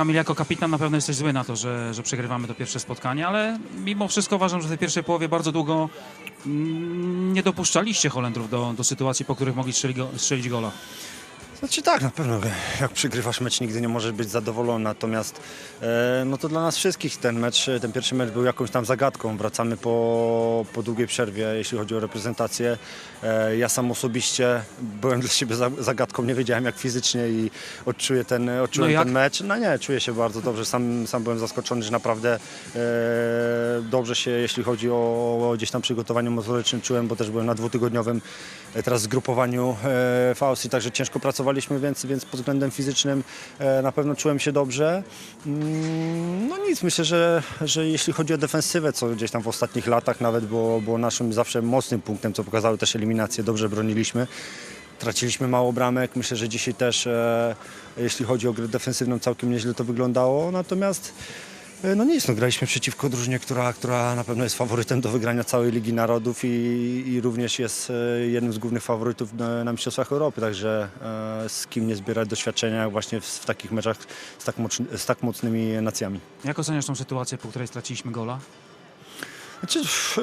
Kamil, jako kapitan na pewno jesteś zły na to, że, że przegrywamy to pierwsze spotkanie, ale mimo wszystko uważam, że w tej pierwszej połowie bardzo długo mm, nie dopuszczaliście Holendrów do, do sytuacji, po których mogli strzelić, go, strzelić gola. Znaczy tak, na pewno jak przegrywasz mecz nigdy nie możesz być zadowolony, natomiast e, no to dla nas wszystkich ten mecz, ten pierwszy mecz był jakąś tam zagadką. Wracamy po, po długiej przerwie, jeśli chodzi o reprezentację. E, ja sam osobiście byłem dla siebie za- zagadką, nie wiedziałem jak fizycznie i odczuję ten, odczułem No ten mecz. No nie, czuję się bardzo dobrze, sam, sam byłem zaskoczony, że naprawdę e, dobrze się, jeśli chodzi o, o gdzieś tam przygotowaniu motorycznym czułem, bo też byłem na dwutygodniowym e, teraz zgrupowaniu e, także ciężko pracowaliśmy, więc, więc pod względem fizycznym e, na pewno czułem się dobrze. Mm, No nic, myślę, że, że jeśli chodzi o defensywę, co gdzieś tam w ostatnich latach nawet było, było naszym zawsze mocnym punktem, co pokazały też eliminacje, dobrze broniliśmy. Traciliśmy mało bramek, myślę, że dzisiaj też, e, jeśli chodzi o grę defensywną, całkiem nieźle to wyglądało, natomiast No nic, no graliśmy przeciwko drużynie, która, która na pewno jest faworytem do wygrania całej Ligi Narodów i, i również jest e, jednym z głównych faworytów na, na Mistrzostwach Europy, także e, z kim nie zbierać doświadczenia właśnie w, w takich meczach z tak, moc, z tak mocnymi nacjami. Jak oceniasz tą sytuację, po której straciliśmy gola? Znaczy,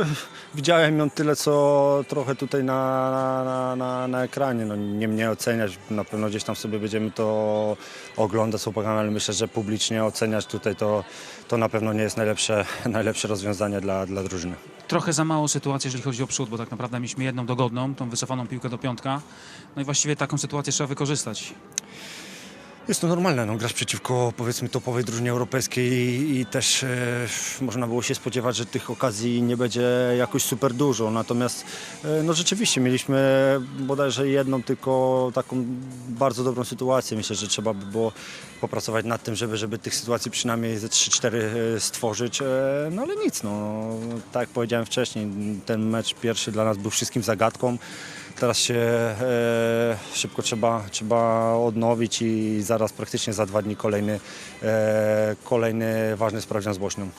widziałem ją tyle, co trochę tutaj na, na, na, na ekranie. No, nie mnie oceniać, na pewno gdzieś tam sobie będziemy to oglądać z chłopakami, ale myślę, że publicznie oceniać tutaj to, to na pewno nie jest najlepsze, najlepsze rozwiązanie dla, dla drużyny. Trochę za mało sytuacji, jeżeli chodzi o przód, bo tak naprawdę mieliśmy jedną dogodną, tą wycofaną piłkę do piątka. No i właściwie taką sytuację trzeba wykorzystać. Jest to normalne, no, grasz przeciwko powiedzmy topowej drużynie europejskiej i, i też e, można było się spodziewać, że tych okazji nie będzie jakoś super dużo. Natomiast e, no, rzeczywiście mieliśmy bodajże jedną tylko taką bardzo dobrą sytuację. Myślę, że trzeba by było popracować nad tym, żeby, żeby tych sytuacji przynajmniej ze 3-4 e, stworzyć. E, no ale nic, no, tak jak powiedziałem wcześniej, ten mecz pierwszy dla nas był wszystkim zagadką. Teraz się e, szybko trzeba, trzeba odnowić i zaraz praktycznie za dwa dni kolejny, e, kolejny ważny sprawdzian z Bośnią.